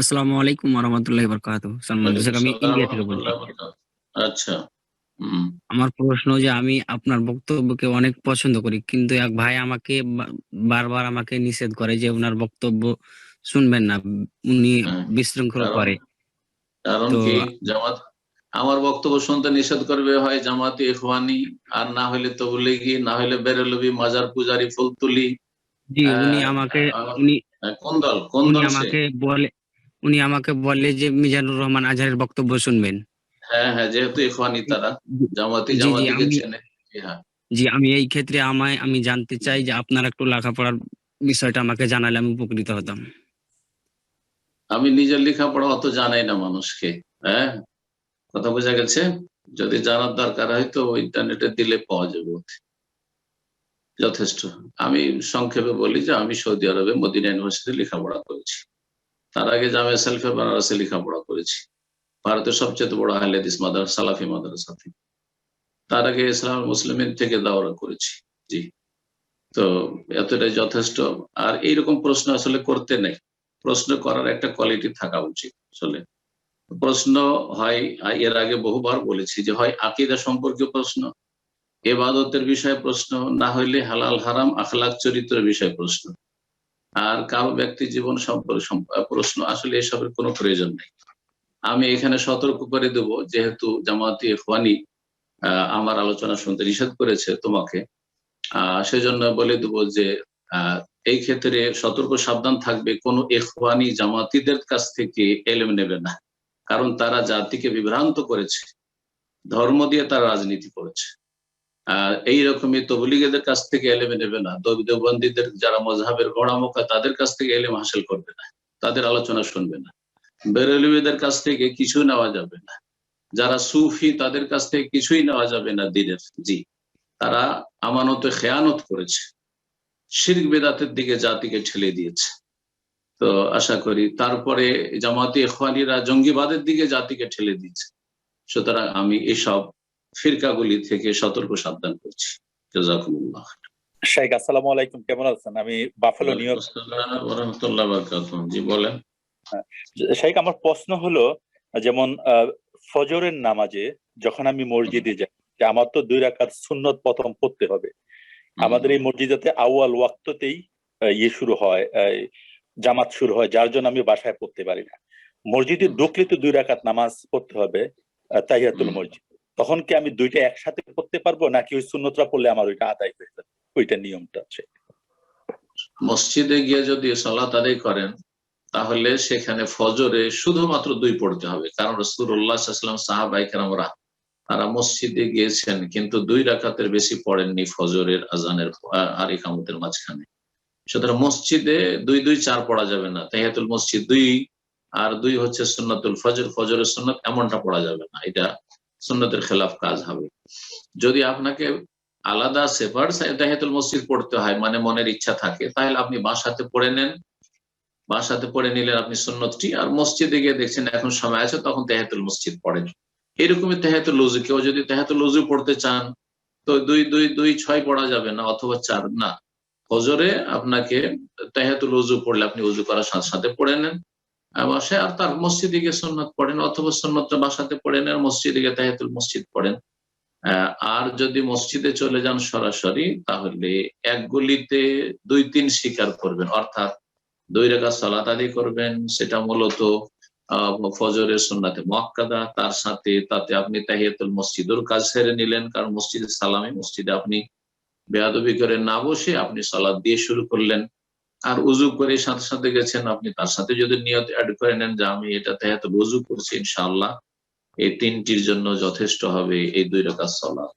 আসসালামু আলাইকুম ওয়া বারাকাতু রেজাক আমি ইন্ডিয়া থেকে বলছি। আচ্ছা আমার প্রশ্ন যে আমি আপনার বক্তব্যকে অনেক পছন্দ করি কিন্তু এক ভাই আমাকে বারবার আমাকে নিষেধ করে যে ওনার বক্তব্য শুনবেন না উনি হ্যাঁ, বিশৃঙ্খলা করে। কারণ কি জামাত আমার বক্তব্য শুনতে নিষেধ করবে হয় জামাতি ইখওয়ানি আর না হলে তবলিগি না হলে বেরেলবি মাজার পূজারি ফুলতুলি। জি হ্যাঁ, উনি আমাকে উনি কোন দল? কোন দল আমাকে বলে উনি আমাকে বলে যে মিজানুর রহমান আজহারের বক্তব্য শুনবেন। হ্যাঁ হ্যাঁ যেহেতু ইখওয়ানি তারা জামাতি জি, জি, জামাতিকে আমি- চেনে। হ্যাঁ। জি আমি এই ক্ষেত্রে আমায় আমি জানতে চাই যে আপনার একটু লেখাপড়ার বিষয়টা আমাকে জানালে আমি উপকৃত হতাম। আমি নিজের লেখাপড়া অত জানাই না মানুষকে হ্যাঁ? কথা বোঝা গেছে? যদি জানার দরকার হয় তো ইন্টারনেটে দিলে পাওয়া যাবে। যথেষ্ট। আমি সংক্ষেপে বলি যে আমি সৌদি আরবে মদিনা ইউনিভার্সিটি লেখাপড়া করেছি। তার আগে জামে সেলফে বানারসে লেখাপড়া করেছি। ভারতের সবচেয়ে বড় আহলেদিস মাদার সালাফি মাদ্রাসা থেকে। তার আগে ইসলাম মুসলিমের থেকে দাওরা করেছি, জি। তো এতটাই যথেষ্ট। আর এইরকম প্রশ্ন আসলে করতে নেই। প্রশ্ন করার একটা কোয়ালিটি থাকা উচিত আসলে প্রশ্ন হয় এর আগে বহুবার বলেছি যে হয় আকিদা সম্পর্কে প্রশ্ন, এবাদতের বিষয়ে প্রশ্ন, না হইলে হালাল, হারাম, আখলাক, চরিত্রের বিষয়ে প্রশ্ন। আর কারও ব্যক্তি জীবন সম্পর্কে সম- প্রশ্ন আসলে এসবের কোনো প্রয়োজন নেই। আমি এখানে সতর্ক করে দেব যেহেতু জামাতি ইখওয়ানি আহ, আমার আলোচনা শুনতে নিষেধ করেছে তোমাকে। সেজন্য বলে দেব যে এই ক্ষেত্রে সতর্ক সাবধান থাকবে কোন ইখওয়ানি জামাতিদের কাছ থেকে এলেম নেবে না। কারণ তারা জাতিকে বিভ্রান্ত করেছে ধর্ম দিয়ে তারা রাজনীতি করেছে। আহ এইরকমই তবলিগেদের কাছ থেকে এলেমে নেবে না। দব- দেওবন্দীদের যারা মজাহের গড়ামোকা তাদের কাছ থেকে এলেম হাসিল করবে না। তাদের আলোচনা শুনবে না। বেরেলুদের কাছ থেকে কিছু নেওয়া যাবে না। যারা সুফি, তাদের কাছ থেকে কিছুই নেওয়া যাবে না দিনের। জি, তারা আমানতে খেয়ানত করেছে। শির্ক বেদাতের দিকে জাতিকে ঠেলে দিয়েছে। তো আশা করি তারপরে জামাতি ইখওয়ানিরা জঙ্গিবাদের দিকে জাতিকে ঠেলে দিয়েছে। সুতরাং আমি এসব ফিরকাগুলি থেকে সতর্ক সাবধান করছি। জাজাকুমুল্লাহ শেখ আসসালামু আলাইকুম কেমন আছেন? আমি বাফেলো নিউ ইয়র্ক। রহমতুল্লাহ বারকাতুহ। জি বলেন। শেখ আমার প্রশ্ন হলো যেমন ফজরের নামাজে যখন আমি মসজিদে যাই যে আমার তো দুই রাকাত সুন্নত প্রথম পড়তে হবে। আমাদের এই মসজিদেতে আউয়াল ওয়াক্ততেই ইয়ে শুরু হয় জামাত শুরু হয় যার জন্য আমি বাসায় পড়তে পারি না। মসজিদে ঢুকলে তো দুই রাকাত নামাজ পড়তে হবে তাহিয়াতুল মসজিদ। তখন কি আমি দুইটা একসাথে করতে পারব? নাকি ওই সুন্নতরা পড়লে আমার ওইটা আদায় হয়ে যাবে? ওইটা নিয়মটা আছে মসজিদে গিয়ে যদি সালাত আদায় করেন, তাহলে সেখানে ফজরে শুধুমাত্র দুই পড়তে হবে। কারণ রসুল্লাহাম সাহাবাইকাররা তারা মসজিদে গিয়েছেন, কিন্তু দুই রাকাতের বেশি পড়েননি ফজরের আজানের আর ইকামতের মাঝখানে। সুতরাং মসজিদে দুই দুই, চার পড়া যাবে না। তাহিয়াতুল মসজিদ দুই, আর দুই হচ্ছে সুন্নাতুল ফজর। ফজরের সুন্নত এমনটা পড়া যাবে না। এটা সুন্নতের খেলাফ কাজ হবে। যদি আপনাকে আলাদা সেপারেট তাহিয়াতুল মসজিদ পড়তে হয় মানে মনের ইচ্ছা থাকে, তাহলে আপনি বাসাতে পড়ে নেন। বাসাতে পড়ে নিলেন আপনি সুন্নতটি, আর মসজিদে গিয়ে দেখছেন এখন সময় আছে, তখন তেহাতুল মসজিদ পড়েন। এরকমই তেহাতুল লুজু কেউ যদি তেহাতুল লুজু পড়তে চান, তো দুই দুই দুই ছয় পড়া যাবে না, অথবা চার না। ফজরে আপনাকে তেহাতুল উজু পড়লে আপনি উজু করার সাথে সাথে পড়ে নেন। বাসায় আর তার মসজিদে গিয়ে সন্ন্যত পড়েন অথবা সন্ন্যতটা বাসাতে পড়েন নেন মসজিদে গিয়ে তেহাতুল মসজিদ পড়েন। আর যদি মসজিদে চলে যান সরাসরি, তাহলে এক গলিতে দুই তিন শিকার করবেন। অর্থাৎ দুই রেখা সালাত আদি করবেন। সেটা মূলত ফজরের সুন্নাতে মক্কাদা। তার সাথে তাতে আপনি তাহিয়াতুল মসজিদুর কাজ সেরে নিলেন, কারণ মসজিদে সালামে মসজিদে আপনি বেয়াদবি করে না বসে আপনি সালাদ দিয়ে শুরু করলেন। আর উজু করে সাথে সাথে গেছেন আপনি। তার সাথে যদি নিয়ত অ্যাড করে নেন যে আমি এটাতে এত উজু করছি, ইনশাআল্লাহ এই তিনটির জন্য যথেষ্ট হবে এই দুই রেখা সালাত।